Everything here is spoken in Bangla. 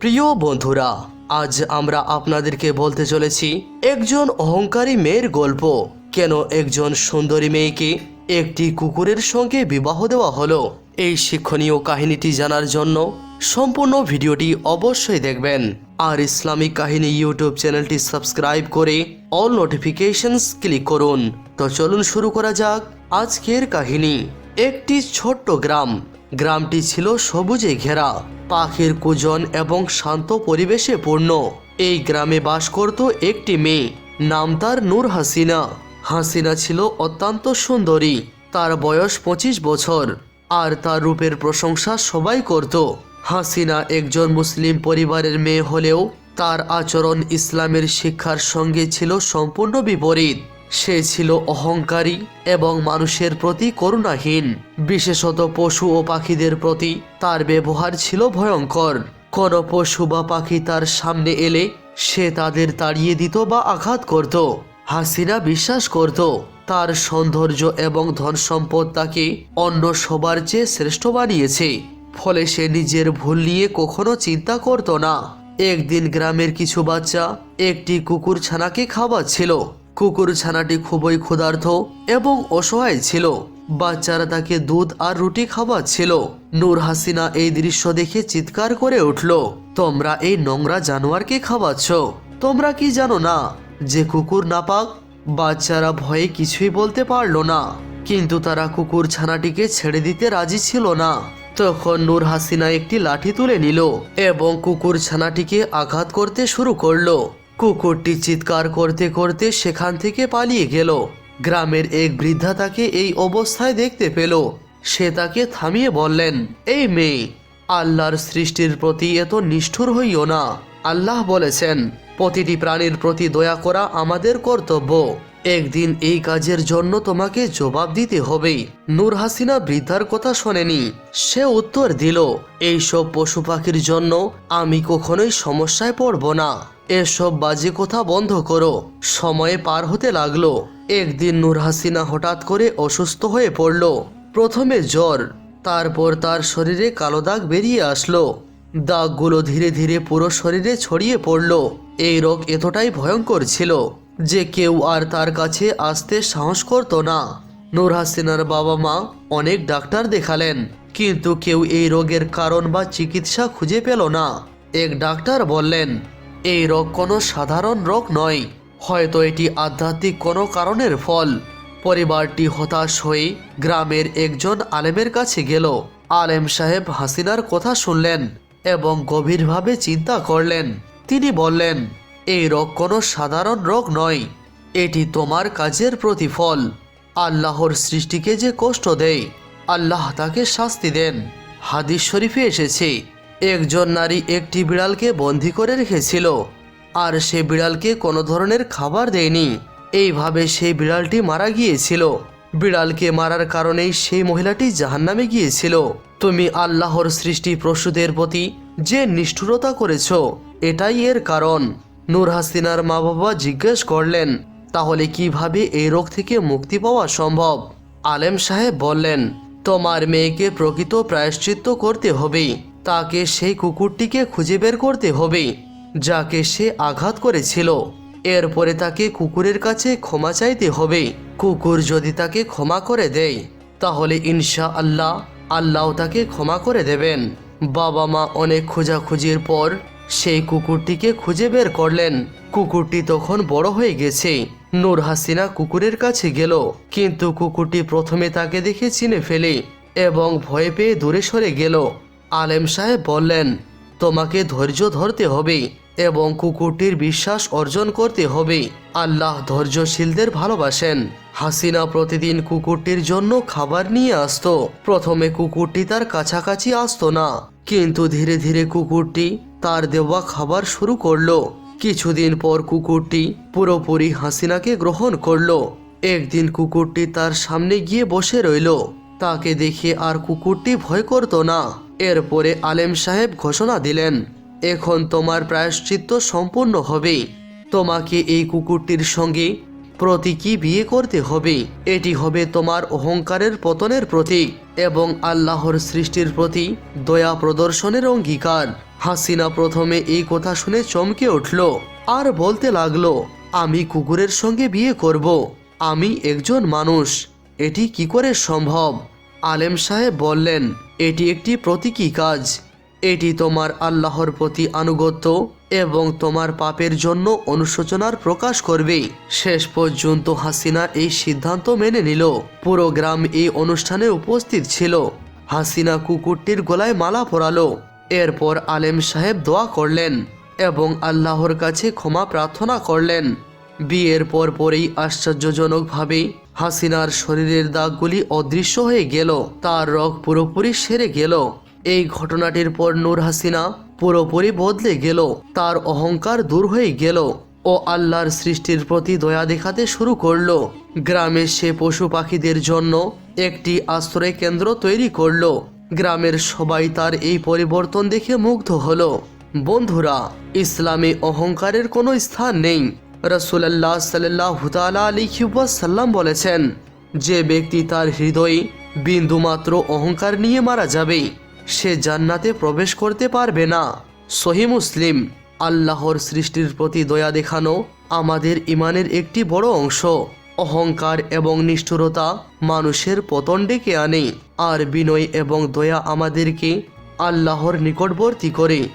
প্রিয় বন্ধুরা, আজ আমরা আপনাদেরকে বলতে চলেছি একজন অহংকারী মেয়ের গল্প। কেন একজন সুন্দরী মেয়েকে একটি কুকুরের সঙ্গে বিবাহ দেওয়া হলো? এই শিক্ষণীয় কাহিনীটি জানার জন্য সম্পূর্ণ ভিডিওটি অবশ্যই দেখবেন। আর ইসলামিক কাহিনী ইউটিউব চ্যানেলটি সাবস্ক্রাইব করে অল নোটিফিকেশনস ক্লিক করুন। তো চলুন শুরু করা যাক আজকের কাহিনী। একটি ছোট্ট গ্রাম গ্রামটি ছিল সবুজে ঘেরা। পাখির কুজন এবং শান্ত পরিবেশে পূর্ণ। এই গ্রামে বাস করত একটি মেয়ে, নাম তার নূর হাসিনা। হাসিনা ছিল অত্যন্ত সুন্দরী, তার বয়স পঁচিশ বছর, আর তার রূপের প্রশংসা সবাই করত। হাসিনা একজন মুসলিম পরিবারের মেয়ে হলেও তার আচরণ ইসলামের শিক্ষার সঙ্গে ছিল সম্পূর্ণ বিপরীত। সে ছিল অহংকারী এবং মানুষের প্রতি করুণাহীন। বিশেষত পশু ও পাখিদের প্রতি তার ব্যবহার ছিল ভয়ঙ্কর। কোনো পশু বা পাখি তার সামনে এলে সে তাদের তাড়িয়ে দিত বা আঘাত করত। হাসিনা বিশ্বাস করত, তার সৌন্দর্য এবং ধন সম্পদ তাকে অন্য সবার চেয়ে শ্রেষ্ঠ বানিয়েছে, ফলে সে নিজের ভুল নিয়ে কখনো চিন্তা করত না। একদিন গ্রামের কিছু বাচ্চা একটি কুকুর ছানাকে খাওয়াচ্ছিল। কুকুর ছানাটি খুবই ক্ষুধার্ত এবং অসহায় ছিল। বাচ্চারা তাকে দুধ আর রুটি খাওয়াচ্ছিল। নূর হাসিনা এই দৃশ্য দেখে চিৎকার করে উঠল, তোমরা এই নোংরা জানোয়ারকে খাওয়াচ্ছ। তোমরা কি জানো না যে কুকুর নাপাক? বাচ্চারা ভয়ে কিছুই বলতে পারল না। কিন্তু তারা কুকুর ছানাটিকে ছেড়ে দিতে রাজি ছিল না। তখন নূর হাসিনা একটি লাঠি তুলে নিল এবং কুকুর ছানাটিকে আঘাত করতে শুরু করল। কুকুরটি চিৎকার করতে করতে সেখান থেকে পালিয়ে গেল। গ্রামের এক বৃদ্ধা তাকে এই অবস্থায় দেখতে পেল। সে তাকে থামিয়ে বললেন, এই মেয়ে, আল্লাহর সৃষ্টির প্রতি এত নিষ্ঠুর হইও না। আল্লাহ বলেছেন, প্রতিটি প্রাণীর প্রতি দয়া করা আমাদের কর্তব্য। একদিন এই কাজের জন্য তোমাকে জবাব দিতে হবে। নূর হাসিনা বৃদ্ধার কথা শোনেনি। সে উত্তর দিল, এইসব পশু পাখির জন্য আমি কখনোই সমস্যায় পড়ব না। এসব বাজে কথা বন্ধ করো। সময়ে পার হতে লাগল। একদিন নূর হাসিনা হঠাৎ করে অসুস্থ হয়ে পড়ল। প্রথমে জ্বর, তারপর তার শরীরে কালো দাগ বেরিয়ে আসলো। দাগগুলো ধীরে ধীরে পুরো শরীরে ছড়িয়ে পড়ল। এই রোগ এতটাই ভয়ঙ্কর ছিল যে কেউ আর তার কাছে আসতে সাহস করত না। নূর হাসিনার বাবা মা অনেক ডাক্তার দেখালেন, কিন্তু কেউ এই রোগের কারণ বা চিকিৎসা খুঁজে পেল না। এক ডাক্তার বললেন এই রোগ কোনো সাধারণ রোগ নয়। হয়তো এটি আধ্যাত্মিক কোনো কারণের ফল। পরিবারটি হতাশ হয়ে গ্রামের একজন আলেমের কাছে গেল। আলেম সাহেব হাসিনার কথা শুনলেন এবং গভীরভাবে চিন্তা করলেন। তিনি বললেন, এই রোগ কোনো সাধারণ রোগ নয়। এটি তোমার কাজের প্রতিফল। আল্লাহর সৃষ্টিকে যে কষ্ট দেয়, আল্লাহ তাকে শাস্তি দেন। হাদিস শরীফে এসেছে একজন নারী একটি বিড়ালকে বন্দি করে রেখেছিল, আর সে বিড়ালকে কোনো ধরনের খাবার দেয়নি। এইভাবে সেই বিড়ালটি মারা গিয়েছিল। বিড়ালকে মারার কারণেই সেই মহিলাটি জাহান্নামে গিয়েছিল। তুমি আল্লাহর সৃষ্টি পশুদের প্রতি যে নিষ্ঠুরতা করেছ, এটাই এর কারণ। নূর হাসিনার মা বাবা জিজ্ঞেস করলেন, তাহলে কীভাবে এই রোগ থেকে মুক্তি পাওয়া সম্ভব? আলেম সাহেব বললেন, তোমার মেয়েকে প্রকৃত প্রায়শ্চিত্ত করতে হবে তাকে সেই কুকুরটিকে খুঁজে বের করতে হবে, যাকে সে আঘাত করেছিল। এরপরে তাকে কুকুরের কাছে ক্ষমা চাইতে হবে। কুকুর যদি তাকে ক্ষমা করে দেয়, তাহলে ইনশা আল্লাহ আল্লাহ তাকে ক্ষমা করে দেবেন। বাবা মা অনেক খোঁজাখুঁজির পর সেই কুকুরটিকে খুঁজে বের করলেন। কুকুরটি তখন বড় হয়ে গেছে। নূর হাসিনা কুকুরের কাছে গেল, কিন্তু কুকুরটি প্রথমে তাকে দেখে চিনে ফেলে এবং ভয় পেয়ে দূরে সরে গেল। আলেম সাহেব বললেন, তোমাকে ধৈর্য ধরতে হবে এবং কুকুরটির বিশ্বাস অর্জন করতে হবে। আল্লাহ ধৈর্যশীলদের ভালোবাসেন। হাসিনা প্রতিদিন কুকুরটির জন্য খাবার নিয়ে আসত। প্রথমে কুকুরটি তার কাছাকাছি আসতো না, কিন্তু ধীরে ধীরে কুকুরটি তার দেওয়া খাবার শুরু করল। কিছুদিন পর কুকুরটি পুরোপুরি হাসিনাকে গ্রহণ করল। একদিন কুকুরটি তার সামনে গিয়ে বসে রইল। তাকে দেখে আর কুকুরটি ভয় করত না। এরপরে আলেম সাহেব ঘোষণা দিলেন, এখন তোমার প্রায়শ্চিত্ত সম্পূর্ণ হবে। তোমাকে এই কুকুরটির সঙ্গে প্রতীকী বিয়ে করতে হবে। এটি হবে তোমার অহংকারের পতনের প্রতীক এবং আল্লাহর সৃষ্টির প্রতি দয়া প্রদর্শনের অঙ্গীকার। হাসিনা প্রথমে এই কথা শুনে চমকে উঠল, আর বলতে লাগল, আমি কুকুরের সঙ্গে বিয়ে করব। আমি একজন মানুষ। এটি কি করে সম্ভব? আলেম সাহেব বললেন, এটি একটি প্রতীকী কাজ। এটি তোমার আল্লাহর প্রতি আনুগত্য এবং তোমার পাপের জন্য অনুশোচনার প্রকাশ করবে। শেষ পর্যন্ত হাসিনা এই সিদ্ধান্ত মেনে নিল। পুরো গ্রাম এই অনুষ্ঠানে উপস্থিত ছিল। হাসিনা কুকুরটির গলায় মালা পরালো। এরপর আলেম সাহেব দোয়া করলেন এবং আল্লাহর কাছে ক্ষমা প্রার্থনা করলেন। বিয়ের পর পরেই আশ্চর্যজনকভাবে হাসিনার শরীরের দাগগুলি অদৃশ্য হয়ে গেল। তার রোগ পুরোপুরি সেরে গেল। এই ঘটনাটির পর নূর হাসিনা পুরোপুরি বদলে গেল। তার অহংকার দূর হয়ে গেল ও আল্লাহর সৃষ্টির প্রতি দয়া দেখাতে শুরু করল। গ্রামের সে পশু পাখিদের জন্য একটি আশ্রয় কেন্দ্র তৈরি করল। গ্রামের সবাই তার এই পরিবর্তন দেখে মুগ্ধ হলো। বন্ধুরা, ইসলামে অহংকারের কোনো স্থান নেই। রসুল্লাহ সাল্লাহ আলিহাসাল্লাম বলেছেন, যে ব্যক্তি তার হৃদয়ে বিন্দুমাত্র অহংকার নিয়ে মারা যাবে, সে জান্নাতে প্রবেশ করতে পারবে না। সহি মুসলিম, আল্লাহর সৃষ্টির প্রতি দয়া দেখানো আমাদের ইমানের একটি বড় অংশ। অহংকার এবং নিষ্ঠুরতা মানুষের পতন ডেকে আনে, আর বিনয় এবং দয়া আমাদেরকে আল্লাহর নিকটবর্তী করে।